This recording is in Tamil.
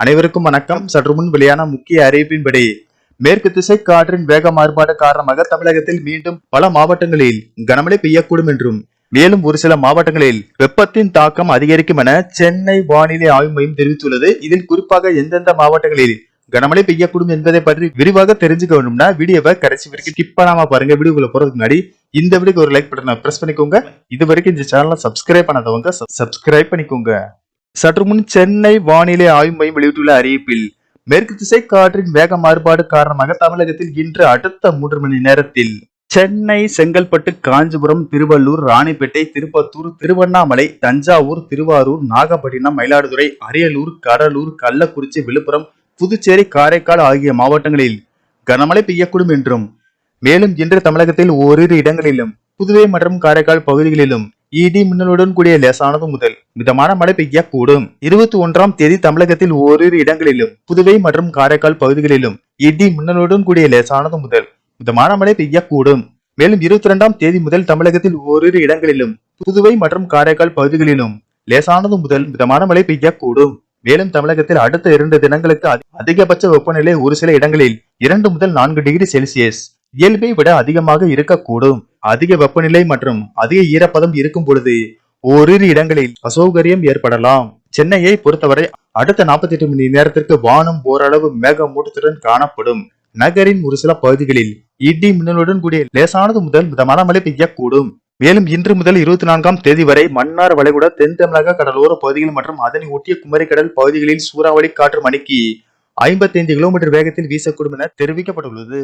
அனைவருக்கும் வணக்கம். சற்று முன் வெளியான முக்கிய அறிவிப்பின்படி மேற்கு திசை காற்றின் வேக மாறுபாடு காரணமாக தமிழகத்தில் மீண்டும் பல மாவட்டங்களில் கனமழை பெய்யக்கூடும் என்றும் மேலும் ஒரு சில மாவட்டங்களில் வெப்பத்தின் தாக்கம் அதிகரிக்கும் என சென்னை வானிலை ஆய்வு மையம் தெரிவித்துள்ளது. இதில் குறிப்பாக எந்தெந்த மாவட்டங்களில் கனமழை பெய்யக்கூடும் என்பதை பற்றி விரிவாக தெரிஞ்சுக்க வேண்டும்னா வீடியோவை கடைசி வரைக்கும் ஸ்கிப் பண்ணாம பாருங்க. வீடியோக்குள்ள போறதுக்கு முன்னாடி இந்த வீடியோக்கு ஒரு லைக் பட்டனை பிரஸ் பண்ணிக்கோங்க. இது வரைக்கும் இந்த சேனலை சப்ஸ்கிரைப் பண்ணாதவங்க சப்ஸ்கிரைப் பண்ணிக்கோங்க. சற்று முன் சென்னை வானிலை ஆய்வு மையம் வெளியிட்டுள்ள அறிவிப்பில் மேற்கு திசை காற்றின் வேக மாறுபாடு காரணமாக தமிழகத்தில் இன்று அடுத்த மூன்று மணி நேரத்தில் சென்னை செங்கல்பட்டு காஞ்சிபுரம் திருவள்ளூர் ராணிப்பேட்டை திருப்பத்தூர் திருவண்ணாமலை தஞ்சாவூர் திருவாரூர் நாகப்பட்டினம் மயிலாடுதுறை அரியலூர் கடலூர் கள்ளக்குறிச்சி விழுப்புரம் புதுச்சேரி காரைக்கால் ஆகிய மாவட்டங்களில் கனமழை பெய்யக்கூடும் என்றும் மேலும் இன்று தமிழகத்தில் ஓரிரு இடங்களிலும் புதுவை மற்றும் காரைக்கால் பகுதிகளிலும் இடி மின்னலுடன் கூடிய லேசானது முதல் மிதமான மழை பெய்யக்கூடும் இருபத்தி ஒன்றாம் தேதி தமிழகத்தில் ஓரிரு இடங்களிலும் புதுவை மற்றும் காரைக்கால் பகுதிகளிலும் இடி மின்னலுடன் கூடிய லேசானது முதல் மிதமான மழை பெய்யக்கூடும் மேலும் இருபத்தி இரண்டாம் தேதி முதல் தமிழகத்தில் ஓரிரு இடங்களிலும் புதுவை மற்றும் காரைக்கால் பகுதிகளிலும் லேசானது முதல் மிதமான மழை பெய்யக்கூடும் மேலும் தமிழகத்தில் அடுத்த இரண்டு தினங்களுக்கு அதிகபட்ச வெப்பநிலை ஒரு சில இடங்களில் இரண்டு முதல் நான்கு டிகிரி செல்சியஸ் இயல்பை விட அதிகமாக இருக்கக்கூடும். அதிக வெப்பநிலை மற்றும் அதிக ஈரப்பதம் இருக்கும் பொழுது ஓரிரு இடங்களில் அசௌகரியம் ஏற்படலாம். சென்னையை பொறுத்தவரை அடுத்த 48 மணி நேரத்திற்கு வானம் ஓரளவு மேகமூட்டத்துடன் காணப்படும். நகரின் ஒரு சில பகுதிகளில் இடி மின்னலுடன் கூடிய லேசானது முதல் மிதமான மழை பெய்யக்கூடும். மேலும் இன்று முதல் இருபத்தி நான்காம் தேதி வரை மன்னார் வளைகுடா தென் தமிழக கடலோர பகுதிகள் மற்றும் அதனை ஒட்டிய குமரிக்கடல் பகுதிகளில் சூறாவளி காற்று மணிக்கு ஐம்பத்தி ஐந்து கிலோமீட்டர் வேகத்தில் வீசக்கூடும் என தெரிவிக்கப்பட்டுள்ளது.